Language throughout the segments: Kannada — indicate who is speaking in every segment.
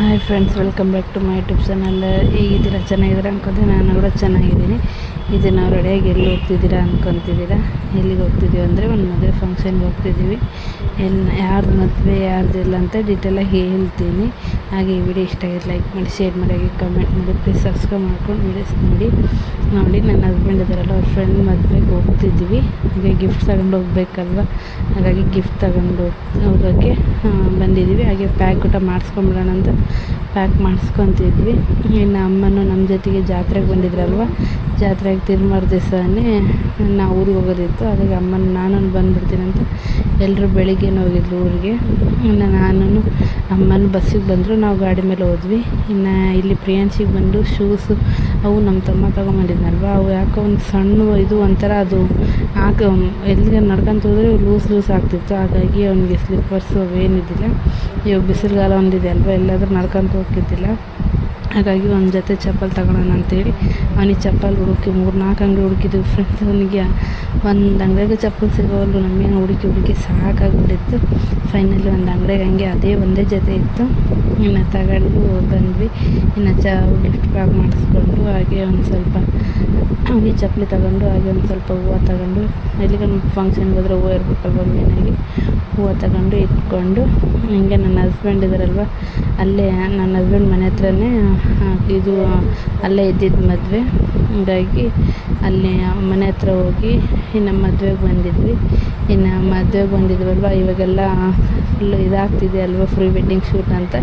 Speaker 1: Hi friends welcome back to my YouTube channel ಈಗಿದ್ದೀರ ಚೆನ್ನಾಗಿದ್ದೀರಾ ಅನ್ಕೊಂತೀನಿ ನಾನು ಕೂಡ ಚೆನ್ನಾಗಿದ್ದೀನಿ. ಇದು ನಾವು ರೆಡಿಯಾಗಿ ಎಲ್ಲಿ ಹೋಗ್ತಿದ್ದೀರಾ ಅನ್ಕೊತಿದ್ದೀರಾ? ಎಲ್ಲಿಗೆ ಹೋಗ್ತಿದ್ದೀವಿ ಅಂದರೆ ಒಂದು ಮದುವೆ ಫಂಕ್ಷನ್ಗೆ ಹೋಗ್ತಿದ್ದೀವಿ. ಎಲ್ಲಿ ಯಾರ್ದು ಮದುವೆ, ಯಾರ್ದು ಇಲ್ಲ ಅಂತ ಡೀಟೇಲಾಗಿ ಹೇಳ್ತೀನಿ. ಹಾಗೆ ಈ ವಿಡಿಯೋ ಇಷ್ಟ ಆಗಿದೆ ಲೈಕ್ ಮಾಡಿ ಶೇರ್ ಮಾಡಿ, ಹಾಗೆ ಕಮೆಂಟ್ ಮಾಡಿ. ಪ್ಲೀಸ್ ಸಬ್ಸ್ಕ್ರೈಬ್ ಮಾಡ್ಕೊಂಡು ವೀಡಿಯೋಸ್ ನೋಡಿ. ನೋಡಿ, ನನ್ನ ಹಸ್ಬೆಂಡ್ ಇದ್ದಾರಲ್ಲ, ಅವ್ರ ಫ್ರೆಂಡ್ ಮದುವೆಗೆ ಹೋಗ್ತಿದ್ದೀವಿ. ಹಾಗೆ ಗಿಫ್ಟ್ ತಗೊಂಡು ಹೋಗ್ಬೇಕಲ್ವ? ಹಾಗಾಗಿ ಗಿಫ್ಟ್ ತಗೊಂಡು ಹೋಗೋಕ್ಕೆ ಬಂದಿದ್ದೀವಿ. ಹಾಗೆ ಪ್ಯಾಕ್ ಊಟ ಮಾಡಿಸ್ಕೊಂಬಿಡೋಣ ಅಂತ ಪ್ಯಾಕ್ ಮಾಡಿಸ್ಕೊತಿದ್ವಿ. ಇನ್ನು ಅಮ್ಮನೂ ನಮ್ಮ ಜೊತೆಗೆ ಜಾತ್ರೆಗೆ ಬಂದಿದ್ರಲ್ವ? ಜಾತ್ರೆಗೆ ತಿರುಮಾರ ದಿವಸನೇ ನಾವು ಊರಿಗೆ ಹೋಗೋದಿತ್ತು. ಅದಕ್ಕೆ ಅಮ್ಮನ ನಾನು ಬಂದುಬಿಡ್ತೀನಂತ. ಎಲ್ಲರೂ ಬೆಳಿಗ್ಗೆನೇ ಹೋಗಿದ್ರು ಊರಿಗೆ. ಇನ್ನು ನಾನು ಅಮ್ಮನ ಬಸ್ಸಿಗೆ ಬಂದರು. ನಾವು ಗಾಡಿ ಮೇಲೆ ಹೋದ್ವಿ. ಇನ್ನು ಇಲ್ಲಿ ಪ್ರಿಯಾಂಶಿಗೆ ಬಂದು ಶೂಸು ಅವು ನಮ್ಮ ತಮ್ಮ ತೊಗೊಂಬಂದಿದ್ನಲ್ವ? ಅವು ಯಾಕೋ ಒಂದು ಸಣ್ಣ ಇದು ಒಂಥರ ಅದು ಹಾಕ ಎಲ್ಲಿಗೆ ನಡ್ಕೊಂತ ಹೋದರೆ ಲೂಸ್ ಲೂಸ್ ಆಗ್ತಿತ್ತು. ಹಾಗಾಗಿ ಅವನಿಗೆ ಸ್ಲಿಪ್ಪರ್ಸು ಅವೇನಿದ್ದಿಲ್ಲ ಇವಾಗ ಬಿಸಿಲುಗಾಲ ಒಂದಿದೆ ಅಲ್ವ? ಎಲ್ಲಾದರೂ ನಡ್ಕೊಂತ ಹೋಗ್ತಿದ್ದಿಲ್ಲ. ಹಾಗಾಗಿ ಒಂದು ಜೊತೆ ಚಪ್ಪಲ್ ತಗೊಳ್ಳೋಣ ಅಂತೇಳಿ. ಅವನಿಗೆ ಚಪ್ಪಲ್ ಹುಡುಕಿ ಮೂರು ನಾಲ್ಕು ಅಂಗಡಿ ಹುಡುಕಿದ್ವಿ. ಫ್ರೆಂಡ್ಸ್ ಅವನಿಗೆ ಒಂದು ಅಂಗಡಿಯಾಗ ಚಪ್ಪಲ್ ಸಿಗೋವಲ್ಲು ನಮಗೆ ಹುಡುಕಿ ಹುಡುಕಿ ಸಾಕಾಗಿಬಿಟ್ಟಿತ್ತು. ಫೈನಲಿ ಒಂದು ಅಂಗಡಿಯಾಗ ಹಂಗೆ ಅದೇ ಒಂದೇ ಜೊತೆ ಇತ್ತು. ಇನ್ನು ತಗೊಂಡು ಬಂದ್ವಿ. ಇನ್ನು ಚ ಗಿಫ್ಟ್ ಪ್ಯಾಕ್ ಮಾಡಿಸ್ಕೊಂಡು ಹಾಗೆ ಒಂದು ಸ್ವಲ್ಪ ಅವನಿಗೆ ಚಪ್ಪಲಿ ತಗೊಂಡು ಹಾಗೆ ಒಂದು ಸ್ವಲ್ಪ ಹೂವು ತಗೊಂಡು, ಎಲ್ಲಿಗೆ ಫಂಕ್ಷನ್ಗೆ ಹೋದ್ರೆ ಹೂವು ಇರ್ಬೇಕಲ್ವ ಮೇನಾಗಿ. ಹೂವು ತಗೊಂಡು ಇಟ್ಕೊಂಡು, ಹಿಂಗೆ ನನ್ನ ಹಸ್ಬೆಂಡ್ ಇದ್ದಾರಲ್ವ ಅಲ್ಲೇ ನನ್ನ ಹಸ್ಬೆಂಡ್ ಮನೆ ಹತ್ರನೇ ಇದು ಅಲ್ಲೇ ಇದ್ದಿದ್ದು ಮದುವೆ. ಹೀಗಾಗಿ ಅಲ್ಲಿ ಮನೆ ಹತ್ರ ಹೋಗಿ ಇನ್ನು ಮದುವೆಗೆ ಬಂದಿದ್ವಿ. ಇನ್ನು ಮದ್ವೆಗೆ ಬಂದಿದ್ವಲ್ವ, ಇವಾಗೆಲ್ಲ ಫುಲ್ ಇದಾಗ್ತಿದೆ ಅಲ್ವ ಫ್ರೀ ವೆಡ್ಡಿಂಗ್ ಶೂಟ್ ಅಂತ.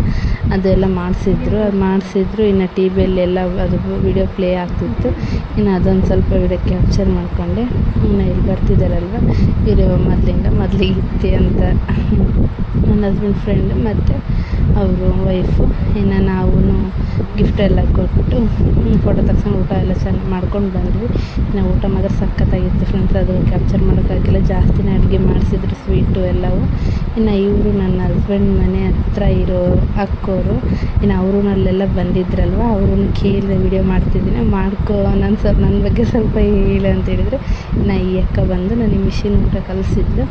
Speaker 1: ಅದೆಲ್ಲ ಮಾಡಿಸಿದ್ರು. ಅದು ಮಾಡಿಸಿದ್ರು, ಇನ್ನು ಟಿ ವಿಯಲ್ಲೆಲ್ಲ ಅದು ವಿಡಿಯೋ ಪ್ಲೇ ಆಗ್ತಿತ್ತು. ಇನ್ನು ಅದೊಂದು ಸ್ವಲ್ಪ ವಿಡಿಯೋ ಕ್ಯಾಪ್ಚರ್ ಮಾಡಿಕೊಂಡೆ. ಇನ್ನು ಇಲ್ಲಿ ಬರ್ತಿದ್ದಾರಲ್ವ ಇರೋ ಮೊದಲಿಂದ ಮೊದಲಿಗೆ ಅಂತ. ನನ್ನ ಹಸ್ಬೆಂಡ್ ಫ್ರೆಂಡ್ ಮತ್ತು ಅವರು ವೈಫು ಇನ್ನು ನಾವು ಗಿಫ್ಟ್ ಎಲ್ಲ ಕೊಟ್ಟು ಫೋಟೋ ತಗ್ಸ್ಕೊಂಡು ಊಟ ಎಲ್ಲ ಚೆನ್ನಾಗಿ ಮಾಡ್ಕೊಂಡು ಬಂದ್ವಿ. ನಾವು ಊಟ ಮಾತ್ರ ಸಖತ್ತಾಗಿತ್ತು ಫ್ರೆಂಡ್ಸ್ ಅದು ಕ್ಯಾಪ್ಚರ್ ಮಾಡೋಕ್ಕಾಗಿಲ್ಲ. ಜಾಸ್ತಿನೇ ಅಡುಗೆ ಮಾಡಿಸಿದ್ರು ಸ್ವೀಟು ಎಲ್ಲವೂ. ಇನ್ನು ಇವರು ನನ್ನ ಹಸ್ಬೆಂಡ್ ಮನೆ ಹತ್ರ ಇರೋ ಅಕ್ಕೋರು, ಇನ್ನು ಅವರು ಅಲ್ಲೆಲ್ಲ ಬಂದಿದ್ರಲ್ವ, ಅವ್ರನ್ನು ಕೇಳಿದೆ, ವಿಡಿಯೋ ಮಾಡ್ತಿದ್ದೀನಿ, ಮಾಡ್ಕೋ ನನ್ನ ಸರ್ ನನ್ನ ಬಗ್ಗೆ ಸ್ವಲ್ಪ ಹೇಳು ಅಂತ ಹೇಳಿದರೆ. ಇನ್ನು ಈ ಅಕ್ಕ ಬಂದು ನನಗೆ ಮಿಷಿನ್ ಊಟ ಕಲಿಸಿದ್ದು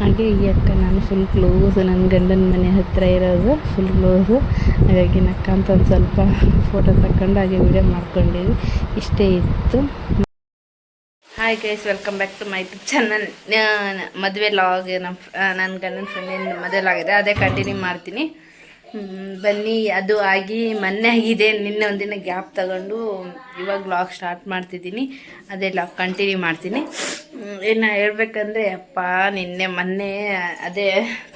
Speaker 1: ಹಾಗೆ ಈ ಅಕ್ಕ ನಾನು ಫುಲ್ ಕ್ಲೋಸ್ ನನ್ನ ಗಂಡನ ಮನೆ ಹತ್ತಿರ ಇರೋದು ಫುಲ್ ಕ್ಲೋಸು ಹಾಗಾಗಿ ನಕ್ಕ ಅಂತ ಒಂದು ಸ್ವಲ್ಪ ಫೋಟೋ ತಗೊಂಡು ಹಾಗೆ ವಿಡಿಯೋ ಮಾಡ್ಕೊಂಡಿದ್ವಿ. ಇಷ್ಟೇ ಇತ್ತು. Hi guys welcome back to my YouTube channel ಮದುವೆ ಲಾಗ್ ನಮ್ಮ ನನ್ನ ಗಂಡನ ಫ್ರೆಂಡಿನ ಮದುವೆ ಲಾಗ್ ಇದೆ, ಅದೇ ಕಂಟಿನ್ಯೂ ಮಾಡ್ತೀನಿ. ಬನ್ನಿ, ಅದು ಆಗಿ ಮೊನ್ನೆ ಆಗಿದೆ. ನಿನ್ನೆ ಒಂದಿನ ಗ್ಯಾಪ್ ತಗೊಂಡು ಇವಾಗ ಲಾಗ್ ಸ್ಟಾರ್ಟ್ ಮಾಡ್ತಿದ್ದೀನಿ. ಅದೇ ಲಾಗ್ ಕಂಟಿನ್ಯೂ ಮಾಡ್ತೀನಿ. ಏನು ಹೇಳ್ಬೇಕಂದ್ರೆ, ಅಪ್ಪ, ನಿನ್ನೆ ಮೊನ್ನೆ ಅದೇ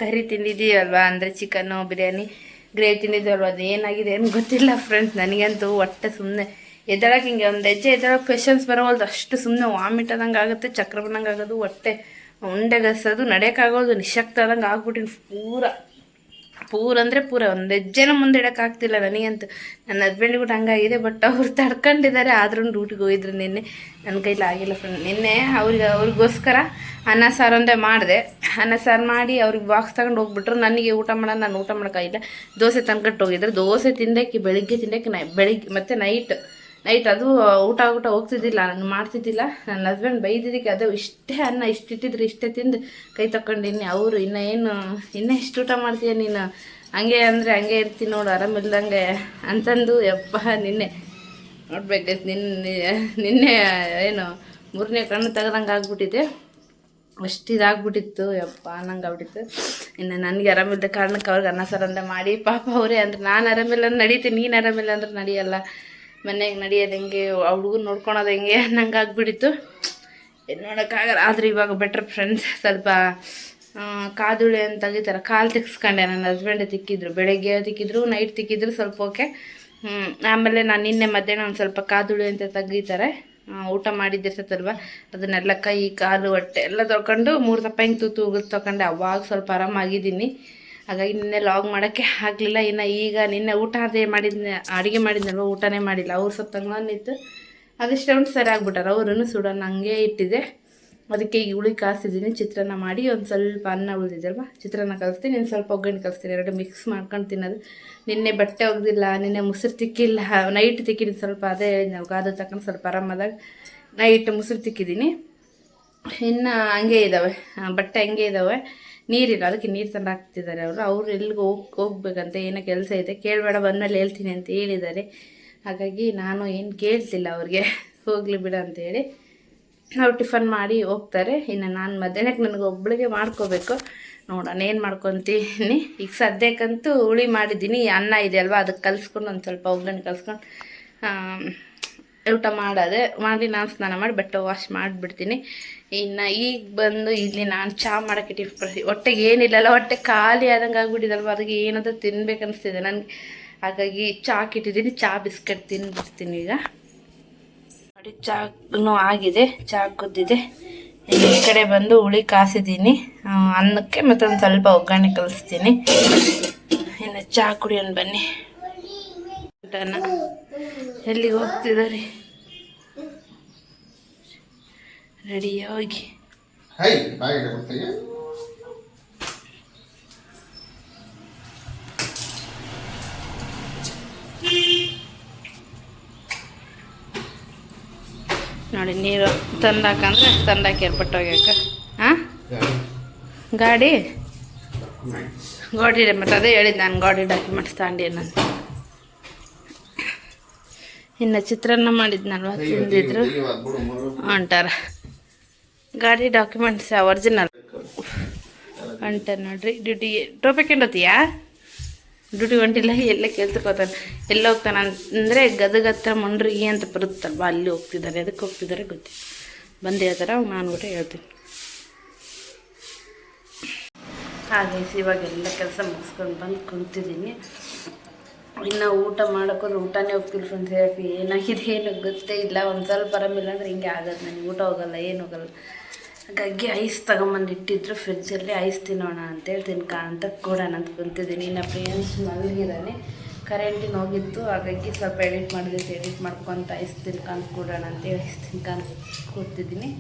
Speaker 1: ಕರಿ ತಿಂದಿದ್ದೀವಲ್ವಾ? ಅಂದರೆ ಚಿಕನ್ನು ಬಿರಿಯಾನಿ. ಗ್ರೇವಿ ತಿಂದಿದ್ದಲ್ವ ಅದು ಏನಾಗಿದೆ ಏನು ಗೊತ್ತಿಲ್ಲ ಫ್ರೆಂಡ್ಸ್ ನನಗಂತೂ ಹೊಟ್ಟೆ ಸುಮ್ಮನೆ ಎದ್ದಳಕ್ಕೆ ಹಿಂಗೆ ಒಂದು ಹೆಜ್ಜೆ ಎದ್ದಳಕ್ಕೆ ಪೇಷನ್ಸ್ ಬರೋವಲ್ದು. ಅಷ್ಟು ಸುಮ್ಮನೆ ವಾಮಿಟ್ ಆದಂಗೆ ಆಗುತ್ತೆ, ಚಕ್ರ ಬಂದಂಗೆ ಆಗೋದು. ಹೊಟ್ಟೆ ಉಂಡೆಗಸೋದು ನಡೆಯೋಕ್ಕಾಗೋದು ನಿಶಕ್ತ ಆದಂಗೆ ಆಗ್ಬಿಟ್ಟಿನಿ ಪೂರ. ಪೂರ ಅಂದರೆ ಪೂರ ಒಂದು ಹೆಜ್ಜೆನ ಮುಂದೆ ಇಡೋಕ್ಕಾಗ್ತಿಲ್ಲ ನನಗಂತೂ ನನ್ನ ಹಸ್ಬೆಂಡ್ ಕೂಡ ಹಂಗಾಗಿದೆ ಬಟ್ ಅವ್ರು ತಡ್ಕೊಂಡಿದ್ದಾರೆ ಆದ್ರೂ ಡ್ಯೂಟಿಗೆ ಹೋಗಿದ್ರು ನಿನ್ನೆ. ನನ್ನ ಕೈಲಿ ಆಗಿಲ್ಲ ಫ್ರೆಂಡ್ ನಿನ್ನೆ ಅವ್ರಿಗೆ, ಅವ್ರಿಗೋಸ್ಕರ ಅನ್ನ ಸಾರು ಒಂದೇ ಮಾಡಿದೆ. ಅನ್ನ ಸಾರು ಮಾಡಿ ಅವ್ರಿಗೆ ಬಾಕ್ಸ್ ತಗೊಂಡು ಹೋಗ್ಬಿಟ್ರು. ನನಗೆ ಊಟ ಮಾಡೋಣ ನಾನು ಊಟ ಮಾಡೋಕ್ಕಾಗಿಲ್ಲ ದೋಸೆ ತಂದ್ಕೊಟ್ಟು ಹೋಗಿದ್ರು. ದೋಸೆ ತಿಂದಕ್ಕೆ ಬೆಳಿಗ್ಗೆ ತಿಂದಕ್ಕೆ ನೈ, ಬೆಳಿಗ್ಗೆ, ಮತ್ತು ನೈಟ್ ನೈಟ್ ಅದು ಊಟ ಊಟ ಹೋಗ್ತಿದ್ದಿಲ್ಲ, ನಾನು ಮಾಡ್ತಿದ್ದಿಲ್ಲ. ನನ್ನ ಹಸ್ಬೆಂಡ್ ಬೈದಿದ್ದಕ್ಕೆ ಅದು ಇಷ್ಟೇ ಅನ್ನ ಇಷ್ಟು ಇಟ್ಟಿದ್ರು, ಇಷ್ಟೇ ತಿಂದು ಕೈ ತಗೊಂಡಿನಿ ಅವರು ಇನ್ನೂ ಏನು, ಇನ್ನೂ ಎಷ್ಟು ಊಟ ಮಾಡ್ತೀಯ ನೀನು? ಹಂಗೆ ಅಂದರೆ ಹಂಗೆ ಇರ್ತೀನಿ ನೋಡು ಆರಾಮಿಲ್ದಂಗೆ ಅಂತಂದು, ಯಪ್ಪ, ನಿನ್ನೆ ನೋಡ್ಬೇಕು ನಿನ್ನೆ ನಿನ್ನೆ ಏನು, ಮೂರನೇ ಕಣ್ಣು ತೆಗ್ದಂಗೆ ಆಗ್ಬಿಟ್ಟಿದೆ. ಅಷ್ಟು ಇದಾಗ್ಬಿಟ್ಟಿತ್ತು, ಯಪ್ಪ ಅನ್ನಂಗೆ ಆಗ್ಬಿಟ್ಟಿತ್ತು ಇನ್ನು ನನಗೆ ಆರಾಮಿದ್ದ ಕಾರಣಕ್ಕೆ ಅವ್ರಿಗೆ ಅನ್ನ ಸಾರಂದ ಮಾಡಿ, ಪಾಪ ಅವರೇ ಅಂದ್ರೆ ನಾನು ಆರಾಮಿಲ್ಲ ಅಂದ್ರೆ ನಡೀತೀನಿ, ನೀನು ಆರಾಮಿಲ್ಲ ಅಂದ್ರೆ ನಡೆಯಲ್ಲ. ಮನೆಗೆ ನಡೆಯೋದು ಹೆಂಗೆ, ಆ ಹುಡುಗನ ನೋಡ್ಕೊಳೋದು ಹೆಂಗೆ ನಂಗೆ ಆಗಿಬಿಡಿತ್ತು ಏನು ನೋಡೋಕ್ಕಾಗಲ್ಲ ಆದರೆ ಇವಾಗ ಬೆಟ್ರ್ ಫ್ರೆಂಡ್ಸ್ ಸ್ವಲ್ಪ ಕಾದುಳಿ ಅಂತ ತೆಗಿತಾರೆ ಕಾಲು ತಿಕ್ಸ್ಕೊಂಡೆ ನನ್ನ ಹಸ್ಬೆಂಡೇ ತಿಕ್ಕಿದ್ರು, ಬೆಳಗ್ಗೆ ತಿಕ್ಕಿದ್ರು ನೈಟ್ ತಿಕ್ಕಿದ್ರು ಸ್ವಲ್ಪ ಓಕೆ ಆಮೇಲೆ ನಾನು ನಿನ್ನೆ ಮಧ್ಯಾಹ್ನ ಒಂದು ಸ್ವಲ್ಪ ಕಾದುಳಿ ಅಂತ ತೆಗಿತಾರೆ ಊಟ ಮಾಡಿದ್ದಿರ್ತದಲ್ವ, ಅದನ್ನೆಲ್ಲ ಕೈ, ಕಾಲು, ಹೊಟ್ಟೆ ಎಲ್ಲ ತೊಗೊಂಡು ಮೂರು ದಪ್ಪ ಹಿಂಗೆ ತೂತು ಉಗಿದು ತೊಗೊಂಡೆ ಅವಾಗ ಸ್ವಲ್ಪ ಆರಾಮಾಗಿದ್ದೀನಿ. ಹಾಗಾಗಿ ನಿನ್ನೆ ಲಾಗ್ ಮಾಡೋಕ್ಕೆ ಆಗಲಿಲ್ಲ. ಇನ್ನು ಈಗ ನಿನ್ನೆ ಊಟ ಅದೇ ಮಾಡಿದ್ನ, ಅಡುಗೆ ಮಾಡಿದ್ನಲ್ವ, ಊಟನೇ ಮಾಡಿಲ್ಲ. ಅವ್ರು ಸ್ವಲ್ಪ ತಂಗ್ನಿತ್ತು ಅದಷ್ಟೇ ಉಂಟು ಸರಿ ಆಗ್ಬಿಟ್ಟಾರ. ಅವ್ರೂ ಸುಡೋಣ ಹಂಗೆ ಇಟ್ಟಿದೆ. ಅದಕ್ಕೆ ಈಗ ಹುಳಿ ಕಾಸಿದ್ದೀನಿ ಚಿತ್ರಾನ್ನ ಮಾಡಿ ಒಂದು ಸ್ವಲ್ಪ ಅನ್ನ ಉಳಿದಿದ್ದಲ್ವ ಚಿತ್ರಾನ್ನ ಕಲಿಸ್ತೀನಿ. ಇನ್ನು ಸ್ವಲ್ಪ ಒಗ್ಗರಣೆ ಕಲಿಸ್ತೀನಿ. ಎರಡು ಮಿಕ್ಸ್ ಮಾಡ್ಕೊಂಡು ತಿನ್ನೋದು. ನಿನ್ನೆ ಬಟ್ಟೆ ಒಗ್ದಿಲ್ಲ, ನಿನ್ನೆ ಮೊಸರು ತಿಕ್ಕಿಲ್ಲ. ನೈಟ್ ತಿಕ್ಕಿದ್ದೀನಿ ಸ್ವಲ್ಪ, ಅದೇ ನಾವು ಗಾದು ಸ್ವಲ್ಪ ಆರಾಮದಾಗ ನೈಟ್ ಮೊಸರು ತಿಕ್ಕಿದ್ದೀನಿ. ಇನ್ನು ಹಂಗೆ ಇದ್ದಾವೆ ಬಟ್ಟೆ ಹಂಗೆ ಇದ್ದಾವೆ ನೀರಿಲ್ಲ, ಅದಕ್ಕೆ ನೀರು ತಂದು ಹಾಕ್ತಿದ್ದಾರೆ ಅವರು. ಅವ್ರು ಎಲ್ಲಿಗೆ ಹೋಗಿ, ಹೋಗ್ಬೇಕಂತ ಏನೋ ಕೆಲಸ ಇದೆ, ಕೇಳಬೇಡ, ಬಂದಮೇಲೆ ಹೇಳ್ತೀನಿ ಅಂತ ಹೇಳಿದ್ದಾರೆ. ಹಾಗಾಗಿ ನಾನು ಏನು ಕೇಳ್ತಿಲ್ಲ ಅವ್ರಿಗೆ. ಹೋಗಲಿ ಬಿಡ ಅಂತೇಳಿ ಅವ್ರು ಟಿಫನ್ ಮಾಡಿ ಹೋಗ್ತಾರೆ. ಇನ್ನು ನಾನು ಮಧ್ಯಾಹ್ನಕ್ಕೆ ನನಗೆ ಒಬ್ಬಳಿಗೆ ಮಾಡ್ಕೋಬೇಕು. ನೋಡೋಣ, ಏನು ಮಾಡ್ಕೊತೀನಿ? ಈಗ ಸದ್ಯಕ್ಕಂತೂ ಹುಳಿ ಮಾಡಿದ್ದೀನಿ. ಅನ್ನ ಇದೆ ಅಲ್ವಾ, ಅದಕ್ಕೆ ಕಲ್ಸ್ಕೊಂಡು ಒಂದು ಸ್ವಲ್ಪ ಒಗ್ಗರಣೆ ಕಲಿಸ್ಕೊಂಡು ಊಟ ಮಾಡೋದೆ ಮಾಡಿ ನಾನು ಸ್ನಾನ ಮಾಡಿ ಬೆಟ್ಟ ವಾಶ್ ಮಾಡಿಬಿಡ್ತೀನಿ. ಇನ್ನು ಈಗ ಬಂದು ಇಲ್ಲಿ ನಾನು ಚಹಾ ಮಾಡೋಕ್ಕೆ ಟಿಫ್ ಹೊಟ್ಟೆಗೆ ಏನಿಲ್ಲಲ್ಲ, ಹೊಟ್ಟೆ ಖಾಲಿ ಆದಂಗೆ ಆಗ್ಬಿಟ್ಟಿದಲ್ವ, ಅದಕ್ಕೆ ಏನಾದರೂ ತಿನ್ಬೇಕು ಅನಿಸ್ತಿದೆ ನನಗೆ. ಹಾಗಾಗಿ ಚಹಾ ಕಿಟ್ಟಿದ್ದೀನಿ ಚಹಾ ಬಿಸ್ಕೆಟ್ ತಿನ್ಬಿಡ್ತೀನಿ ಈಗ. ನೋಡಿ, ಚಾನು ಆಗಿದೆ ಚಹಾ ಕುದ್ದಿದೆ. ಈ ಕಡೆ ಬಂದು ಹುಳಿ ಕಾಸಿದ್ದೀನಿ. ಅನ್ನಕ್ಕೆ ಮತ್ತೊಂದು ಸ್ವಲ್ಪ ಒಗ್ಗರಣೆ ಕಲಿಸ್ತೀನಿ. ಇನ್ನು ಚಹಾ ಕುಡಿಯೋಣ ಬನ್ನಿ. ಎಲ್ಲಿಗೆ ಹೋಗ್ತಿದ್ದಾರೆ? ರೆಡಿಯಾಗಿ. ನೋಡಿ ನೀರು ತಂದಾಕಂದ್ರೆ ತಂದಾಕಿ ಏರ್ಪಟ್ಟು ಹೋಗ್ಯಾಕ. ಹಾಂ ಗಾಡಿ? ಗಾಡಿ ಮತ್ತೆ ಅದೇ ಹೇಳಿದ್ದು ನಾನು ಗಾಡಿ ಡಾಕ್ಯುಮೆಂಟ್ಸ್ ತಗೊಂಡೇನಂತ ಇನ್ನು ಚಿತ್ರಾನ್ನ ಮಾಡಿದ್ನಲ್ವ ತಿಂದಿದ್ರು. ಅಂಟಾರ ಗಾಡಿ ಡಾಕ್ಯುಮೆಂಟ್ಸ್ ಒರಿಜಿನಲ್ ಅಂಟ ನೋಡ್ರಿ ಡ್ಯೂಟಿ ಟೋಪಿ ಕೊಂಡೋತೀಯಾ? ಡ್ಯೂಟಿ ಹೊಂಟಿಲ್ಲ ಎಲ್ಲ ಕೇಳ್ತಕೋತಾನೆ. ಎಲ್ಲ ಹೋಗ್ತಾನೆ ಅಂದರೆ ಗದಗ ಹತ್ರ ಮುಂಡ್ರಿಗೆ ಅಂತ ಬರುತ್ತಲ್ವ ಅಲ್ಲಿ ಹೋಗ್ತಿದ್ದಾರೆ ಅದಕ್ಕೆ ಹೋಗ್ತಿದ್ದಾರೆ ಗೊತ್ತಿ. ಬಂದು ಹೇಳ್ತಾರೆ ಅವಾಗ ನಾನು ಕೂಡ ಹೇಳ್ತೀನಿ. ಹಾಗೆ ಇವಾಗ ಎಲ್ಲ ಕೆಲಸ ಮುಗಿಸ್ಕೊಂಡು ಬಂದು ಕುಂತಿದ್ದೀನಿ. ಇನ್ನು ಊಟ ಮಾಡೋಕ್ಕೋದ್ರೆ ಊಟನೇ ಹೋಗ್ತಿಲ್ಲ ಫ್ರೆಂಡ್ಸ್ ಹೇಳಕ್ಕೆ ಏನಾಗಿದೆ ಏನು ಗೊತ್ತೇ ಇಲ್ಲ. ಒಂದು ಸ್ವಲ್ಪ ಆರಾಮಿಲ್ಲ ಅಂದ್ರೆ ಹಿಂಗೆ ಆಗೋದು ನನಗೆ ಊಟ ಹೋಗಲ್ಲ, ಏನು ಹೋಗಲ್ಲ. ಹಾಗಾಗಿ ಐಸ್ ತಗೊಂಬಂದು ಇಟ್ಟಿದ್ರು ಫ್ರಿಜ್ಜಲ್ಲಿ ಐಸ್ ತಿನ್ನೋಣ ಅಂತೇಳಿ ತಿನ್ಕ ಅಂತ ಕೊಡೋಣ ಅಂತ ಕುಂತಿದ್ದೀನಿ. ನಮ್ಮ ಫ್ರೆಂಡ್ಸ್ ಮಲಗಿದ್ದಾನೆ ಕರೆಂಟಿನ ಹೋಗಿತ್ತು ಹಾಗಾಗಿ ಸ್ವಲ್ಪ ಎಡಿಟ್ ಮಾಡಿದ್ರೆ ಎಡಿಟ್ ಮಾಡ್ಕೊಂತ ಐಸ್ ತಿನ್ಕೊಂತ ಕೊಡೋಣ ಅಂತೇಳಿ ಐಸ್ ತಿನ್ಕೊಂತ ಕೂತಿದ್ದೀನಿ.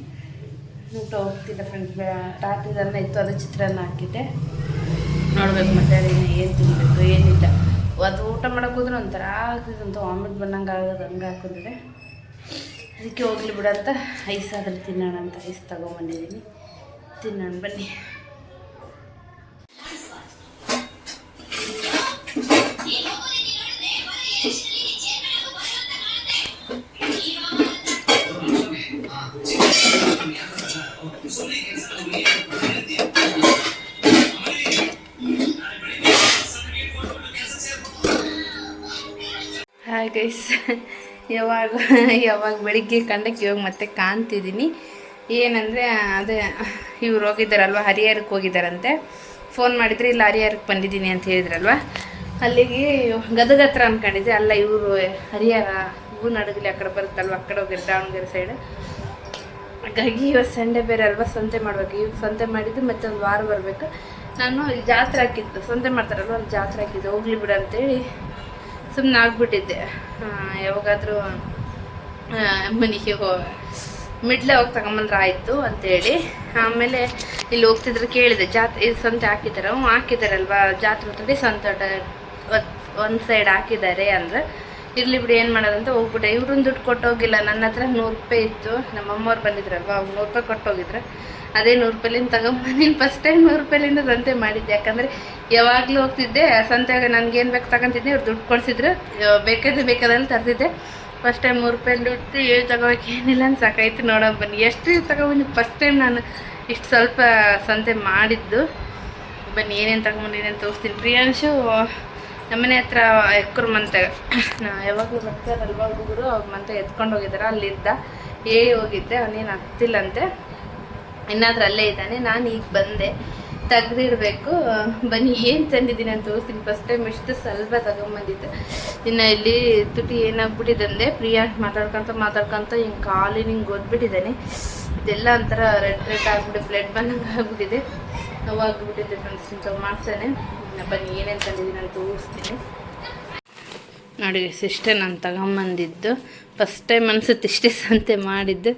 Speaker 1: ಊಟ ಹೋಗ್ತಿಲ್ಲ ಫ್ರೆಂಡ್ಸ್ ಅನ್ನ ಇತ್ತು, ಅದು ಚಿತ್ರಾನ್ನ ಹಾಕಿದ್ದೆ. ನೋಡ್ಬೇಕು ಮತ್ತೆ ಏನು ತಿನ್ನಬೇಕು ಏನಿಲ್ಲ. ಅದು ಊಟ ಮಾಡಕ್ಕೆ ಹೋದ್ರೆ ಒಂಥರ ಆಗ್ತಿದಂತ ವಾಮಿಟ್ ಬಂದಂಗೆ ಆಗೋದು ಹಂಗೆ ಹಾಕೊಂಡಿದೆ ಅದಕ್ಕೆ ಹೋಗ್ಲಿ ಬಿಡಂತ ಐಸ್ ಆದ್ರೆ ತಿನ್ನೋಣ ಅಂತ ಐಸ್ ತಗೊಂಬಂದಿದ್ದೀನಿ. ತಿನ್ನೋಣ ಬನ್ನಿ. ಗೈಸ್ ಯಾವಾಗ ಯಾವಾಗ ಬೆಳಿಗ್ಗೆ ಕಂಡಕ್ಕೆ ಇವಾಗ ಮತ್ತೆ ಕಾಣ್ತಿದ್ದೀನಿ. ಏನಂದರೆ, ಅದೇ, ಇವ್ರು ಹೋಗಿದ್ದಾರಲ್ವ, ಹರಿಹರಕ್ಕೆ ಹೋಗಿದ್ದಾರಂತೆ. ಫೋನ್ ಮಾಡಿದರೆ, ಇಲ್ಲ, ಹರಿಹರಕ್ಕೆ ಬಂದಿದ್ದೀನಿ ಅಂತ ಹೇಳಿದ್ರಲ್ವ. ಅಲ್ಲಿಗೆ ಗದಗ ಹತ್ರ ಅಂದ್ಕೊಂಡಿದ್ದೆ ಅಲ್ಲ, ಇವರು ಹರಿಹರ ಹೂನಡಗಲಿ ಆ ಕಡೆ ಬರುತ್ತಲ್ವ, ಆ ಕಡೆ ಹೋಗಿದ್ರು ದಾವಣಗೆರೆ ಸೈಡ್ ಹಾಗಾಗಿ ಇವತ್ತು ಸಂಡೆ ಬೇರೆ ಅಲ್ವಾ, ಸಂತೆ ಮಾಡ್ಬೇಕು. ಇವಾಗ ಸಂತೆ ಮಾಡಿದ್ದು ಮತ್ತೆ ಒಂದು ವಾರ ಬರಬೇಕು. ನಾನು ಜಾತ್ರೆ ಹಾಕಿದ್ದು, ಸಂತೆ ಮಾಡ್ತಾರಲ್ವ, ಅಲ್ಲಿ ಜಾತ್ರೆ ಹಾಕಿದ್ದು. ಹೋಗ್ಲಿ ಬಿಡು ಅಂತೇಳಿ ಸುಮ್ಮನೆ ಆಗ್ಬಿಟ್ಟಿದ್ದೆ ಯಾವಾಗಾದರೂ ಮನೆಗೆ ಹೋ ಮಿಡ್ಲೆ ಹೋಗಿ ತಗೊಂಬಂದ್ರೆ ಆಯಿತು ಅಂತೇಳಿ. ಆಮೇಲೆ ಇಲ್ಲಿ ಹೋಗ್ತಿದ್ರೆ ಕೇಳಿದೆ, ಜಾತ್ರೆ, ಇದು ಸಂತೆ ಹಾಕಿದ್ದಾರೆ ಹ್ಞೂ ಹಾಕಿದ್ದಾರಲ್ವಾ ಜಾತ್ರೆ ಹೊತ್ತಲ್ಲಿ ಸಂತೆ ಒಂದು ಸೈಡ್ ಹಾಕಿದ್ದಾರೆ ಅಂದ್ರೆ, ಇರ್ಲಿ ಬಿಡಿ, ಏನು ಮಾಡೋದಂತ ಹೋಗ್ಬಿಟ್ಟೆ. ಇವ್ರನ್ನ ದುಡ್ಡು ಕೊಟ್ಟೋಗಿಲ್ಲ, ನನ್ನ ಹತ್ರ ನೂರು ರೂಪಾಯಿ ಇತ್ತು. ನಮ್ಮ ಅಮ್ಮವ್ರು ಬಂದಿದ್ರಲ್ವ, ಅವ್ರು ನೂರು ರೂಪಾಯಿ ಕೊಟ್ಟೋಗಿದ್ರು. ಅದೇ ನೂರು ರೂಪಾಯಿಲಿಂದ ತಗೊಂಬಂದಿನಿ ಫಸ್ಟ್ ಟೈಮ್ ನೂರು ರೂಪಾಯಿಲಿಂದ ಸಂತೆ ಮಾಡಿದ್ದೆ. ಯಾಕಂದರೆ ಯಾವಾಗಲೂ ಹೋಗ್ತಿದ್ದೆ, ಸಂತೆಯಾಗ ನನಗೆ ಏನು ಬೇಕು ತಗೊಂತಿದ್ದೆ ಅವ್ರು ದುಡ್ಡು ಕೊಡಿಸಿದ್ರು. ಬೇಕಾದ್ರೆ ಬೇಕಾದಲ್ಲಿ ತರ್ತಿದ್ದೆ ಫಸ್ಟ್ ಟೈಮ್ ನೂರು ರೂಪಾಯಿ ದುಡ್ಡು ಏನು ತಗೋಬೇಕು, ಏನಿಲ್ಲ ಅಂತ ಸಾಕಾಯ್ತು ನೋಡೋಣ ಬನ್ನಿ. ಎಷ್ಟು ತಗೊಂಬಂದು ಫಸ್ಟ್ ಟೈಮ್ ನಾನು ಇಷ್ಟು ಸ್ವಲ್ಪ ಸಂತೆ ಮಾಡಿದ್ದು. ಬನ್ನಿ, ಏನೇನು ತಗೊಂಬಂದು ಅಂತ ತೋರಿಸ್ತೀನಿ. ಪ್ರಿಯಾಂಶು ನಮ್ಮನೆ ಹತ್ರ ಎಕ್ಕರು ಮಂತೆ. ಯಾವಾಗಲೂ ಬರ್ತಾರಲ್ವಾ ಹುಡುಗರು, ಅವ್ರ ಮಂತೆ ಎತ್ಕೊಂಡು ಹೋಗಿದ್ದಾರೆ ಅಲ್ಲಿದ್ದ. ಏ ಹೋಗಿದ್ದೆ ಅವನೇನು ಹತ್ತಿಲ್ಲಂತೆ ಇನ್ನಾದ್ರೂ ಅಲ್ಲೇ ಇದ್ದಾನೆ, ನಾನು ಈಗ ಬಂದೆ. ತೆಗ್ದಿಡ್ಬೇಕು. ಬನ್ನಿ, ಏನು ತಂದಿದ್ದೀನಿ ಅಂತ ತೋರಿಸ್ತೀನಿ. ಫಸ್ಟ್ ಟೈಮ್ ಇಷ್ಟು ಸ್ವಲ್ಪ ತಗೊಂಬಂದಿದ್ದೆ. ಇನ್ನು ಇಲ್ಲಿ ತುಟಿ ಏನಾಗ್ಬಿಟ್ಟಿದ್ದಂದೆ ಪ್ರಿಯಾ ಮಾತಾಡ್ಕೊಂತ ಮಾತಾಡ್ಕೊಂತ ಹಿಂಗೆ ಕಾಲಿನ ಹಿಂಗೆ ಓದ್ಬಿಟ್ಟಿದ್ದಾನೆ ಇದೆಲ್ಲ ಒಂಥರ ರೆಡ್ ರೆಡ್ ಆಗ್ಬಿಟ್ಟು, ಬ್ಲಡ್ ಬಂದಂಗೆ ಆಗ್ಬಿಟ್ಟಿದೆ. ನೋವಾಗ್ಬಿಟ್ಟಿದೆ ಫ್ರೆಂಡ್ಸ್ ಇಂಥ ಮಾಡ್ತಾನೆ. ಬನ್ನಿ, ಏನೇನು ತಂದಿದ್ದೀನಿ ಅಂತ ತೋರಿಸ್ತೀನಿ. ನೋಡಿ, ಸಿಸ್ಟರ್ ನಾನು ತಗೊಂಬಂದಿದ್ದು. ಫಸ್ಟ್ ಟೈಮ್ ಅನ್ಸುತ್ತೆ ಇಷ್ಟೇ ಸಂತೆ ಮಾಡಿದ್ದು.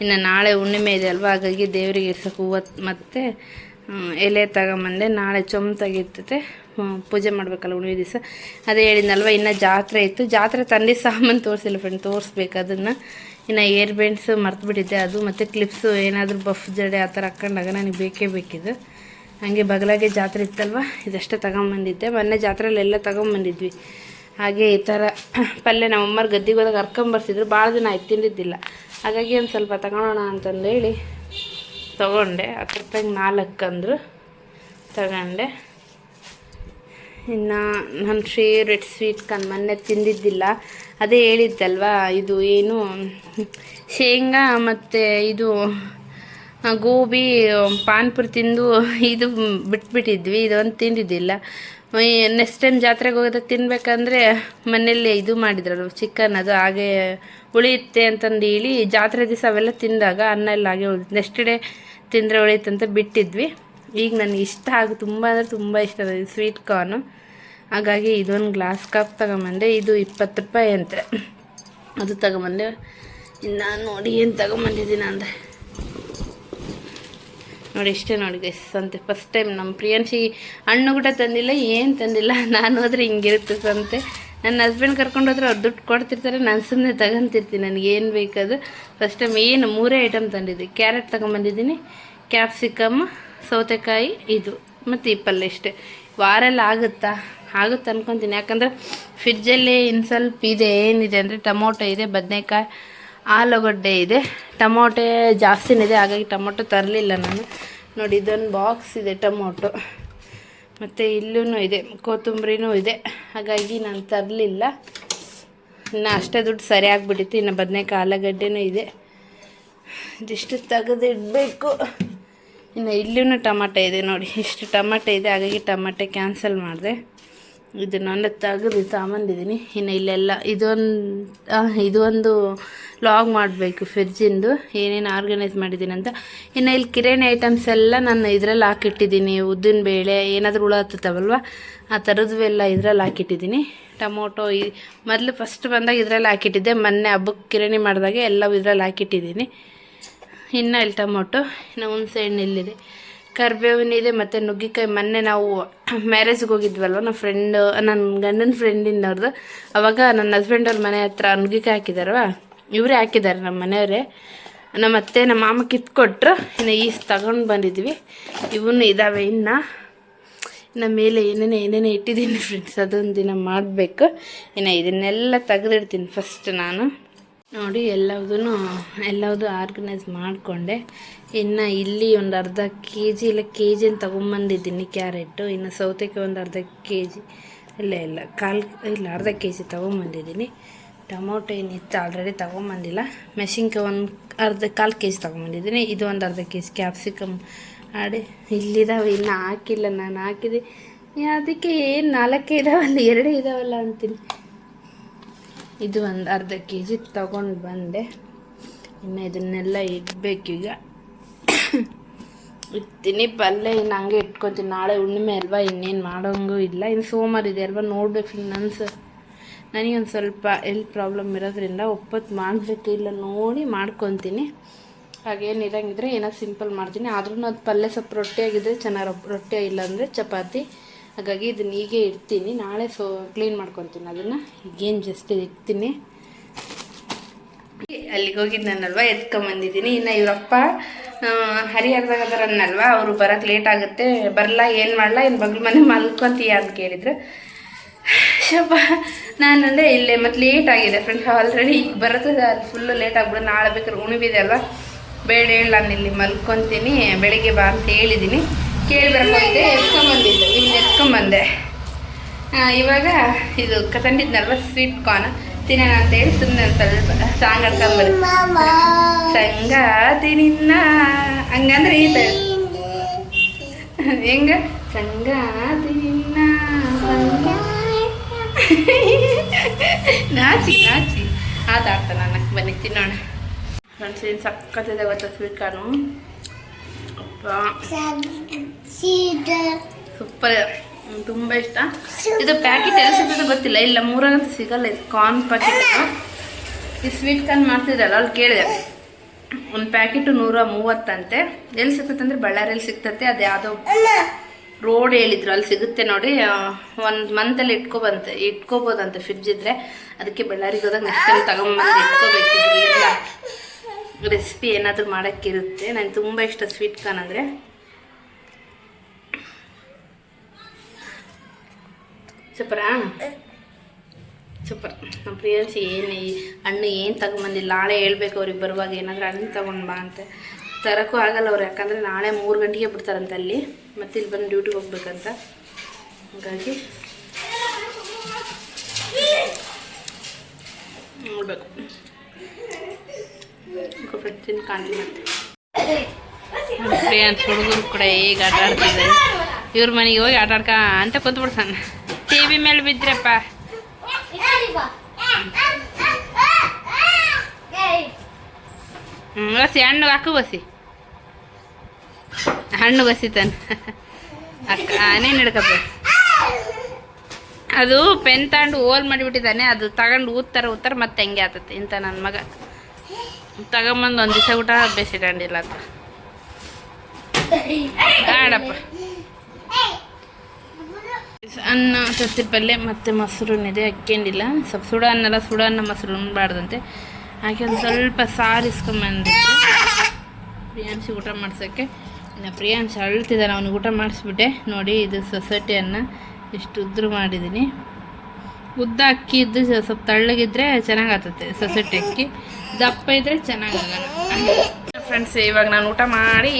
Speaker 1: ಇನ್ನು ನಾಳೆ ಹುಣ್ಣಿಮೆ ಇದೆ ಅಲ್ವಾ? ಹಾಗಾಗಿ ದೇವರಿಗೆ ಇರ್ಸೋಕೆ ಹೂವು ಮತ್ತು ಎಲೆ ತಗೊಂಬಂದೆ. ನಾಳೆ ಚೊಂಬು ತೆಗಿತೈತೆ ಪೂಜೆ ಮಾಡಬೇಕಲ್ಲ ಹುಣ್ಣಿಮೆ ದಿವಸ. ಅದೇ ಹೇಳಿದ್ನಲ್ವ, ಇನ್ನು ಜಾತ್ರೆ ಇತ್ತು. ಜಾತ್ರೆ ತಂದೆ ಸಾಮಾನು ತೋರಿಸಿಲ್ಲ ಫ್ರೆಂಡ್ ತೋರಿಸ್ಬೇಕು ಅದನ್ನು. ಇನ್ನು ಏರ್ ಬೆಂಡ್ಸು ಮರ್ತುಬಿಟ್ಟಿದ್ದೆ ಅದು, ಮತ್ತು ಕ್ಲಿಪ್ಸು ಏನಾದರೂ ಬಫ್ ಜಡೆ ಆ ಥರ ಹಾಕೊಂಡಾಗ ನನಗೆ ಬೇಕೇ ಬೇಕಿದ್ದು. ಹಾಗೆ ಬಗಲಾಗೆ ಜಾತ್ರೆ ಇತ್ತಲ್ವ? ಇದಷ್ಟೇ ತಗೊಂಬಂದಿದ್ದೆ. ಮೊನ್ನೆ ಜಾತ್ರೆಲೆಲ್ಲ ತಗೊಂಬಂದಿದ್ವಿ. ಹಾಗೆ ಈ ಥರ ಪಲ್ಯ ನಮ್ಮಮ್ಮರು ಗದ್ದಿಗೆ ಹೋದಾಗ ಕರ್ಕೊಂಬರ್ತಿದ್ರು ಭಾಳ ದಿನ ಆಯ್ತು ತಿಂದಿದ್ದಿಲ್ಲ. ಹಾಗಾಗಿ ಒಂದು ಸ್ವಲ್ಪ ತಗೊಳೋಣ ಅಂತಂದೇಳಿ ತೊಗೊಂಡೆ. ಹತ್ತು ರೂಪಾಯಿಗೆ ನಾಲ್ಕು ಅಂದರು. ತಗೊಂಡೆ. ಇನ್ನು ನನ್ನ ಫೇವ್ರೆಟ್ ಸ್ವೀಟ್ ಕಂದು ಮೊನ್ನೆ ತಿಂದಿದ್ದಿಲ್ಲ. ಅದೇ ಹೇಳಿದ್ದಲ್ವಾ, ಇದು ಏನು, ಶೇಂಗಾ ಮತ್ತು ಇದು, ಗೋಬಿ, ಪಾನ್ಪುರಿ ತಿಂದು ಇದು ಬಿಟ್ಬಿಟ್ಟಿದ್ವಿ. ಇದೊಂದು ತಿಂದಿದ್ದಿಲ್ಲ. ನೆಕ್ಸ್ಟ್ ಟೈಮ್ ಜಾತ್ರೆಗೆ ಹೋಗೋದಾಗ ತಿನ್ಬೇಕಂದ್ರೆ ಮನೆಯಲ್ಲಿ ಇದು ಮಾಡಿದ್ರಲ್ಲ ಚಿಕನ್ ಅದು ಹಾಗೆ ಉಳಿಯುತ್ತೆ ಅಂತಂದು ಹೇಳಿ ಜಾತ್ರೆ ದಿವಸ ಅವೆಲ್ಲ ತಿಂದಾಗ ಅನ್ನ ಎಲ್ಲ ಹಾಗೆ ಉಳಿದು ನೆಕ್ಸ್ಟ್ ಡೇ ತಿಂದರೆ ಉಳಿಯುತ್ತಂತ ಬಿಟ್ಟಿದ್ವಿ. ಈಗ ನನಗೆ ಇಷ್ಟ ಆಗ ತುಂಬ ಅಂದರೆ ತುಂಬ ಇಷ್ಟ ಅದು ಸ್ವೀಟ್ ಕಾರ್ನು ಹಾಗಾಗಿ ಇದೊಂದು ಗ್ಲಾಸ್ ಕಪ್ ತಗೊಂಬಂದೆ ಇದು ಇಪ್ಪತ್ತು ರೂಪಾಯಿ ಅಂತೆ. ಅದು ತಗೊಂಬಂದೆ. ಇನ್ನು ನೋಡಿ ಏನು ತಗೊಂಬಂದಿದ್ದೀನಿ ಅಂದರೆ. ನೋಡಿ, ಇಷ್ಟೇ ನೋಡಿ ಗೈಸ್ ಸಂತೆ ಫಸ್ಟ್ ಟೈಮ್ ನಮ್ಮ ಪ್ರಿಯಾಂಶಿ ಹಣ್ಣು ಕೂಡ ತಂದಿಲ್ಲ, ಏನು ತಂದಿಲ್ಲ, ನಾನು ಹೋದ್ರೆ ಹಿಂಗಿರುತ್ತೆ ಸಂತೆ. ನನ್ನ ಹಸ್ಬೆಂಡ್ ಕರ್ಕೊಂಡು ಹೋದ್ರೆ ಅವ್ರು ದುಡ್ಡು ಕೊಡ್ತಿರ್ತಾರೆ, ನಾನು ಸುಮ್ಮನೆ ತಗೊಂತಿರ್ತೀನಿ, ನನಗೆ ಏನು ಬೇಕದು ಫಸ್ಟ್ ಟೈಮ್ ಏನು, ಮೂರೇ ಐಟಮ್ ತಂದಿದ್ದೆ. ಕ್ಯಾರೆಟ್ ತಗೊಂಬಂದಿದ್ದೀನಿ ಕ್ಯಾಪ್ಸಿಕಮ್ ಸೌತೆಕಾಯಿ, ಇದು, ಮತ್ತು ಈ ಪಲ್ಯ ಇಷ್ಟೇ. ವಾರ ಎಲ್ಲ ಆಗುತ್ತಾ? ಆಗುತ್ತೆ ಅನ್ಕೊತೀನಿ. ಯಾಕಂದರೆ ಫ್ರಿಡ್ಜಲ್ಲಿ ಇನ್ನು ಸ್ವಲ್ಪ ಇದೆ, ಏನಿದೆ ಅಂದರೆ ಟೊಮೊಟೊ ಇದೆ, ಬದನೆಕಾಯಿ ಆಲೂಗಡ್ಡೆ ಇದೆ. ಟೊಮೊಟೆ ಜಾಸ್ತಿನಿದೆ, ಹಾಗಾಗಿ ಟೊಮೊಟೊ ತರಲಿಲ್ಲ ನಾನು. ನೋಡಿ, ಇದೊಂದು ಬಾಕ್ಸ್ ಇದೆ ಟೊಮೊಟೊ. ಮತ್ತು ಇಲ್ಲೂ ಇದೆ, ಕೊತ್ತಂಬರಿನೂ ಇದೆ. ಹಾಗಾಗಿ ನಾನು ತರಲಿಲ್ಲ. ಇನ್ನು ಅಷ್ಟೇ ದುಡ್ಡು ಸರಿ ಆಗಿಬಿಟ್ಟಿತ್ತು. ಇನ್ನು ಬದನೇಕಾಯಿ ಆಲೂಗಡ್ಡೆನೂ ಇದೆ. ಇದಿಷ್ಟು ತೆಗೆದಿಡಬೇಕು. ಇನ್ನು ಇಲ್ಲೂ ಟಮಾಟೆ ಇದೆ ನೋಡಿ, ಇಷ್ಟು ಟಮಾಟೆ ಇದೆ. ಹಾಗಾಗಿ ಟೊಮಟೆ ಕ್ಯಾನ್ಸಲ್ ಮಾಡಿದೆ. ಇದನ್ನೆಲ್ಲ ತೆಗೆದು ತಗೊಂಬಂದಿದ್ದೀನಿ ಇನ್ನು ಇಲ್ಲೆಲ್ಲ ಇದೊಂದು ಇದೊಂದು ಲಾಗ್ ಮಾಡಬೇಕು ಫ್ರಿಜ್ಜಿಂದು ಏನೇನು ಆರ್ಗನೈಸ್ ಮಾಡಿದ್ದೀನಿ ಅಂತ. ಇನ್ನು ಇಲ್ಲಿ ಕಿರಾಣಿ ಐಟಮ್ಸ್ ಎಲ್ಲ ನಾನು ಇದರಲ್ಲಿ ಹಾಕಿಟ್ಟಿದ್ದೀನಿ. ಉದ್ದಿನ ಬೇಳೆ, ಏನಾದರೂ ಹುಳ ಹತ್ತುತ್ತವಲ್ವ? ಆ ಥರದ್ದು ಎಲ್ಲ ಇದರಲ್ಲಿ ಹಾಕಿಟ್ಟಿದ್ದೀನಿ. ಟೊಮೊಟೊ ಈ, ಮೊದಲು ಫಸ್ಟ್ ಬಂದಾಗ ಇದರಲ್ಲಿ ಹಾಕಿಟ್ಟಿದ್ದೆ. ಮೊನ್ನೆ ಹಬ್ಬಕ್ಕೆ ಕಿರಾಣಿ ಮಾಡಿದಾಗ ಎಲ್ಲವೂ ಇದರಲ್ಲಿ ಹಾಕಿಟ್ಟಿದ್ದೀನಿ. ಇನ್ನು ಇಲ್ಲಿ ಟೊಮೊಟೊ, ಇನ್ನು ಹುಣಸೆ ಹಣ್ಣು ಇಲ್ಲಿದೆ. ಕರಿಬೇವಿನಿದೆ ಮತ್ತು ನುಗ್ಗಿಕಾಯಿ ಮೊನ್ನೆ ನಾವು ಮ್ಯಾರೇಜ್ಗೆ ಹೋಗಿದ್ವಲ್ವ ನಮ್ಮ ಫ್ರೆಂಡ್ ನನ್ನ ಗಂಡನ ಫ್ರೆಂಡಿನವ್ರದ್ದು ಅವಾಗ ನನ್ನ ಹಸ್ಬೆಂಡ್ ಅವ್ರ ಮನೆ ಹತ್ರ ನುಗ್ಗಿಕಾಯಿ ಹಾಕಿದಾರವ ಇವರೇ ಹಾಕಿದ್ದಾರೆ ನಮ್ಮ ಮನೆಯವರೇ. ನಮ್ಮ ಅತ್ತೆ, ನಮ್ಮ ಮಾಮ ಕಿತ್ಕೊಟ್ರು, ಇನ್ನು ಈಸ್ ತಗೊಂಡು ಬಂದಿದ್ವಿ. ಇವನು ಇದ್ದಾವೆ ಇನ್ನು. ಇನ್ನು ಮೇಲೆ ಏನೇನೇ ಏನೇನೇ ಇಟ್ಟಿದ್ದೀನಿ ಫ್ರೆಂಡ್ಸ್ ಅದೊಂದು ದಿನ ಮಾಡಬೇಕು. ಇನ್ನು ಇದನ್ನೆಲ್ಲ ತೆಗೆದಿಡ್ತೀನಿ ಫಸ್ಟ್ ನಾನು. ನೋಡಿ ಎಲ್ಲದೂ ಎಲ್ಲವುದು ಆರ್ಗನೈಸ್ ಮಾಡಿಕೊಂಡೆ. ಇನ್ನು ಇಲ್ಲಿ ಒಂದು ಅರ್ಧ ಕೆ ಜಿ ಇಲ್ಲ ಕೆ ಜಿನ ತೊಗೊಂಬಂದಿದ್ದೀನಿ ಕ್ಯಾರೆಟು. ಇನ್ನು ಸೌತೆಕಾಯಿ ಒಂದು ಅರ್ಧ ಕೆ ಜಿ ಇಲ್ಲ ಇಲ್ಲ, ಕಾಲು, ಇಲ್ಲ, ಅರ್ಧ ಕೆ ಜಿ ತೊಗೊಂಬಂದಿದ್ದೀನಿ. ಟೊಮೊಟೊ ಏನಿತ್ತು ಆಲ್ರೆಡಿ ತೊಗೊಂಬಂದಿಲ್ಲ. ಮೆಣಸಿನ್ಕಾಯಿ ಒಂದು ಅರ್ಧ, ಕಾಲು ಕೆ ಜಿ ತೊಗೊಂಬಂದಿದ್ದೀನಿ. ಇದು ಒಂದು ಅರ್ಧ ಕೆ ಜಿ ಕ್ಯಾಪ್ಸಿಕಮ್ ಆಡಿ ಇಲ್ಲಿದ್ದಾವೆ ಇನ್ನು ಹಾಕಿಲ್ಲ, ನಾನು ಹಾಕಿದೆ. ಅದಕ್ಕೆ ಏನು ನಾಲ್ಕೇ ಇದಾವಲ್ಲ, ಎರಡೇ ಇದಾವಲ್ಲ ಅಂತೀನಿ. ಇದು ಒಂದು ಅರ್ಧ ಕೆ ಜಿ ತಗೊಂಡು ಬಂದೆ. ಇನ್ನು ಇದನ್ನೆಲ್ಲ ಇಡಬೇಕೀಗ ಇಡ್ತೀನಿ ಪಲ್ಯ ಇನ್ನು ಹಂಗೆ ಇಟ್ಕೊತೀನಿ. ನಾಳೆ ಹುಣ್ಣಿಮೆ ಅಲ್ವಾ, ಇನ್ನೇನು ಮಾಡೋಂಗೂ ಇಲ್ಲ. ಇನ್ನು ಸೋಮವಾರ ಇದೆ ಅಲ್ವಾ, ನೋಡ್ಬೇಕು ನನ್ಸ ನನಗೊಂದು ಸ್ವಲ್ಪ ಹೆಲ್ತ್ ಪ್ರಾಬ್ಲಮ್ ಇರೋದ್ರಿಂದ ಒಪ್ಪತ್ತು ಮಾಡಬೇಕು ಇಲ್ಲ ನೋಡಿ ಮಾಡ್ಕೊತೀನಿ. ಹಾಗೇನು ಇರಂಗಿದ್ರೆ ಏನೋ ಸಿಂಪಲ್ ಮಾಡ್ತೀನಿ. ಆದ್ರೂ ಅದು ಪಲ್ಯ ಸ್ವಲ್ಪ ರೊಟ್ಟಿಯಾಗಿದ್ದರೆ ಚೆನ್ನಾಗಿ ರೊಟ್ಟಿ ಇಲ್ಲಾಂದರೆ ಚಪಾತಿ. ಹಾಗಾಗಿ ಇದನ್ನ ಹೀಗೆ ಇಡ್ತೀನಿ. ನಾಳೆ ಸೊ ಕ್ಲೀನ್ ಮಾಡ್ಕೊತೀನಿ ಅದನ್ನು. ಈಗೇನು ಜಸ್ಟ್ ಇಡ್ತೀನಿ ಅಲ್ಲಿಗೆ ಹೋಗಿದ್ನಲ್ವ ಎತ್ಕೊಂಬಂದಿದ್ದೀನಿ ಇನ್ನು ಇವರಪ್ಪ ಹರಿಹರದಾಗ ಅದರನ್ನಲ್ವ ಅವರು ಬರಕ್ಕೆ ಲೇಟ್ ಆಗುತ್ತೆ. ಬರಲ್ಲ ಏನು ಮಾಡಲ್ಲ ಇನ್ನು ಬಗ್ಲ ಮನೆ ಮಲ್ಕೊತೀಯ ಅಂತ ಕೇಳಿದ್ರು. ಶಪ್ಪ ನಾನಂದೆ ಇಲ್ಲೇ ಮತ್ತು ಲೇಟ್ ಆಗಿದೆ ಫ್ರೆಂಡ್ಸ್ ಆಲ್ರೆಡಿ ಬರುತ್ತೆ ಅಲ್ಲಿ ಫುಲ್ಲು ಲೇಟ್ ಆಗ್ಬಿಡು. ನಾಳೆ ಬೇಕಾದ್ರೆ ಉಣಿಬಿದೆ ಅಲ್ವಾ? ಬೇಡ, ಹೇಳ, ನಾನು ಇಲ್ಲಿ ಮಲ್ಕೊತೀನಿ. ಬೆಳಿಗ್ಗೆ ಬಾ ಅಂತ ಹೇಳಿದ್ದೀನಿ ಕೇಳಿ ಬರ್ಕೊಂಡೆ ಎತ್ಕೊಂಬಂದಿದ್ದೆ ಇಲ್ಲಿ ಎತ್ಕೊಂಬಂದೆ ಇವಾಗ ಇದು ಕ- ತಂದಿದ್ನಲ್ವ? ಸ್ವೀಟ್ ಕಾರ್ನ್ ತಿನ್ನೋಣ ಅಂತ ಹೇಳಿ ಸುಮ್ಮನೆ ಒಂದು ಸ್ವಲ್ಪ ಸಾಂಗ್ ಹಾಡ್ಕೊಂಬರಿ ಸಂಗಾತಿ ನಿನ್ನ ಹಂಗಂದ್ರೆ ಈ ಥರ ಹೆಂಗ ಸಂಗಾತಿ ನಿನ್ನ ನಾಚಿ ನಾಚಿ ಆಟ ಆಡ್ತಾನೆ ನನಗೆ ಬನ್ನಿ ತಿನ್ನೋಣ ಫ್ರೆಂಡ್ಸ್ ಏನು ಸಕ್ಕತ್ತಿದೆ ಗೊತ್ತಾ ಸ್ವೀಟ್ ಕಾರ್ನು ಅಪ್ಪ ಸೂಪರ್ ತುಂಬ ಇಷ್ಟ. ಇದು ಪ್ಯಾಕೆಟ್ ಎಲ್ಲಿ ಸಿಗ್ತದೆ ಗೊತ್ತಿಲ್ಲ. ಇಲ್ಲ, ಮೂರಾಗಂತೂ ಸಿಗಲ್ಲ. ಇದು ಕಾರ್ನ್ ಪ್ಯಾಕೆಟ್ ಈ ಸ್ವೀಟ್ ಕಾರ್ನ್ ಮಾಡ್ತಿದ್ರಲ್ಲ ಅಲ್ಲಿ ಕೇಳಿದೆ. ಒಂದು ಪ್ಯಾಕೆಟು ನೂರ ಮೂವತ್ತಂತೆ. ಎಲ್ಲಿ ಸಿಗ್ತದೆ ಅಂದರೆ ಬಳ್ಳಾರಿಯಲ್ಲಿ ಸಿಗ್ತತೆ ಅದು ಯಾವುದೋ ರೋಡ್ ಹೇಳಿದ್ರು. ಅಲ್ಲಿ ಸಿಗುತ್ತೆ ನೋಡಿ. ಒಂದು ಮಂತಲ್ಲಿ ಇಟ್ಕೋಬಂತೆ. ಇಟ್ಕೋಬೋದಂತೆ ಫ್ರಿಡ್ಜ್ ಇದ್ರೆ. ಅದಕ್ಕೆ ಬಳ್ಳಾರಿಗೆ ಹೋದಾಗ ನೆಕ್ಸ್ಟ್ ಟೈಮ್ ತಗೊಂಬಂದು ಇಟ್ಕೋಬೇಕಿದ್ರಲ್ಲ ರೆಸಿಪಿ ಏನಾದರೂ ಮಾಡೋಕ್ಕಿರುತ್ತೆ. ನನಗೆ ತುಂಬ ಇಷ್ಟ ಸ್ವೀಟ್ ಕಾರ್ನ್ ಅಂದರೆ. ಸೂಪರಾ ಸೂಪರ್ ನಮ್ಮ ಪ್ರಿಯನ್ಸಿ ಏನು ಹಣ್ಣು ಏನು ತಗೊಂಬಂದಿಲ್ಲ ನಾಳೆ ಹೇಳ್ಬೇಕು ಅವ್ರಿಗೆ ಬರುವಾಗ ಏನಾದರೂ ಹಣ್ಣು ತಗೊಂಡು ಬಾ ಅಂತ. ತರೋಕ್ಕೂ ಆಗಲ್ಲ ಅವ್ರು, ಯಾಕಂದರೆ ನಾಳೆ ಮೂರು ಗಂಟೆಗೆ ಬಿಡ್ತಾರಂತ ಅಲ್ಲಿ. ಮತ್ತೆ ಇಲ್ಲಿ ಬಂದು ಡ್ಯೂಟಿಗೆ ಹೋಗ್ಬೇಕಂತ. ಹಾಗಾಗಿ ನೋಡಬೇಕು. ಫ್ರೆಂಡ್ಸಿನ ಕಾಣಲಿ ಮತ್ತೆ. ಪ್ರಿಯಾನ್ಸ್ ಹುಡುಗರು ಕೂಡ ಈಗ ಆಟ ಆಡ್ತಿದ್ದಾರೆ? ಇವ್ರ ಮನೆಗೆ ಹೋಗಿ ಆಟ ಆಡ್ಕ ಅಂತ ಕುಂತ್ಬಿಡ್ತಾನ. ಟಿ ವಿ ಮೇಲೆ ಬಿದ್ರಪ್ಪ. ಬಸಿ ಹಣ್ಣು ಹಾಕು ಬಸಿ ಹಣ್ಣು ಬಸಿತಾನೆ ಅಕ್ಕ ನೀನು ಹಿಡ್ಕಪ್ಪ. ಅದು ಪೆನ್ ತಗೊಂಡು ಓಲ್ ಮಾಡಿಬಿಟ್ಟಿದ್ದಾನೆ, ಅದು ತಗೊಂಡು ಊದ್ತಾರೆ ಊದ್ತಾರೆ ಮತ್ತೆ ಹೆಂಗೆ ಆತತ್ತೆ ಇಂಥ ನನ್ನ ಮಗ. ತಗೊಂಬಂದು ಒಂದು ದಿವಸ ಊಟ ಬೇಸಿಡಂಡಿಲ್ಲ ಅಂತ ಆಡಪ್ಪ ಅನ್ನ ಸಸಿ ಪಲ್ಯ ಮತ್ತು ಮೊಸರುನಿದೆ ಅಕ್ಕೇನಿಲ್ಲ ಸ್ವಲ್ಪ ಸುಡ ಅನ್ನಲ್ಲ, ಸುಡ ಅನ್ನ ಮೊಸರು ಉಣ್ಬಾರ್ದಂತೆ. ಹಾಗೆ ಒಂದು ಸ್ವಲ್ಪ ಸಾರು ಇಸ್ಕೊಂಬಂದಿದ್ದೆ ಪ್ರಿಯಾಂಶಿ ಊಟ ಮಾಡ್ಸೋಕ್ಕೆ. ಇನ್ನು ಪ್ರಿಯಾಂಶಿ ಅಳ್ತಿದ್ದಾನೆ ಅವನಿಗೆ ಊಟ ಮಾಡಿಸ್ಬಿಟ್ಟೆ. ನೋಡಿ, ಇದು ಸೊಸೈಟಿಯನ್ನು ಇಷ್ಟು ಉದ್ರು ಮಾಡಿದ್ದೀನಿ ಉದ್ದ ಅಕ್ಕಿ ಇದ್ದು ಸ್ವಲ್ಪ ತಳ್ಳಗಿದ್ರೆ ಚೆನ್ನಾಗಿ ಆಗ್ತದೆ ಸೊಸೈಟಿ ಅಕ್ಕಿ. ದಪ್ಪ ಇದ್ದರೆ ಚೆನ್ನಾಗಲ್ಲ ಫ್ರೆಂಡ್ಸ್ ಇವಾಗ ನಾನು ಊಟ ಮಾಡಿ,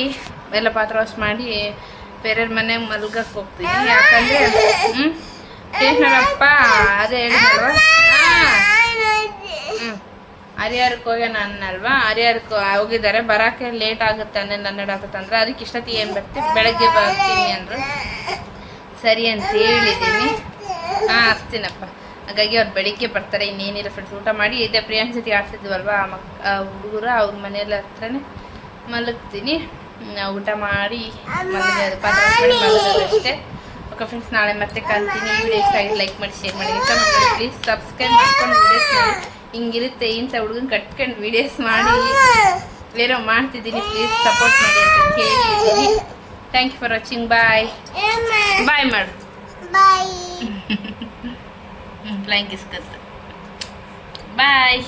Speaker 1: ಎಲ್ಲ ಪಾತ್ರ ವಾಶ್ ಮಾಡಿ ಬೇರೆಯವ್ರ ಮನೆಗೆ ಮಲ್ಗಕ್ಕೆ ಹೋಗ್ತೀನಿ. ಯಾಕಂದರೆ ಹ್ಞೂ ಹೇಳಪ್ಪ ಅದೇ ಹೇಳಿದಲ್ವ ಹ್ಞೂ ಹರಿಹರಕ್ಕೆ ಹೋಗ್ಯಾನ ಅನ್ನಲ್ವಾ ಹರಿಹರಕ್ಕೆ ಹೋಗಿದ್ದಾರೆ. ಬರೋಕ್ಕೆ ಲೇಟ್ ಆಗುತ್ತೆ ಹನ್ನೊಂದು ನನ್ನ ಆಗುತ್ತೆ ಅಂದ್ರೆ ಅದಕ್ಕೆ ಇಷ್ಟೊತ್ತಿಗೆ ಏನು ಬರ್ತೀವಿ ಬೆಳಗ್ಗೆ ಬರ್ತೀನಿ ಅಂದರು. ಸರಿ ಅಂತ ಹೇಳಿದ್ದೀನಿ ಹಾಂ ಹಚ್ತೀನಪ್ಪ. ಹಾಗಾಗಿ ಅವ್ರು ಬೆಳಿಗ್ಗೆ ಬರ್ತಾರೆ ಇನ್ನೇನಿಲ್ಲ ಫ್ರೆಂಡ್ಸ್ ಊಟ ಮಾಡಿ ಇದೇ ಪ್ರಿಯಾಂಕ್ ಜೊತೆ ಆಡ್ತಿದ್ವಲ್ವ ಆ ಮಕ್ ಆ ಹುಡುಗರು ಅವ್ರ ಮನೆಯಲ್ಲ ಹತ್ರನೇ ಮಲಗ್ತೀನಿ. ಊಟ ಮಾಡಿ ಅಷ್ಟೇ. ಓಕೆ ಫ್ರೆಂಡ್ಸ್ ನಾಳೆ ಮತ್ತೆ ಕಲ್ತೀನಿ. ವಿಡಿಯೋ ಇಷ್ಟ ಆಗಿ ಲೈಕ್ ಮಾಡಿ ಶೇರ್ ಮಾಡಿ. ಪ್ಲೀಸ್ ಸಬ್ಸ್ಕ್ರೈಬ್ ಮಾಡ್ಕೊಂಡು ವಿಡಿಯೋಸ್ ಮಾಡಿ ಹಿಂಗಿರುತ್ತೆ ಇಂಥ ಹುಡುಗನ ಕಟ್ಕೊಂಡು ವಿಡಿಯೋಸ್ ಮಾಡಿ. ಏನೋ ಮಾಡ್ತಿದ್ದೀನಿ ಪ್ಲೀಸ್ ಸಪೋರ್ಟ್ ಮಾಡಿ ಅಂತ ಕೇಳಿದ್ದೀನಿ. Thank you for watching bye bye ಮಾಡು ಬಾಯ್ ಇಸ್ಕತ್ತು ಬಾಯ್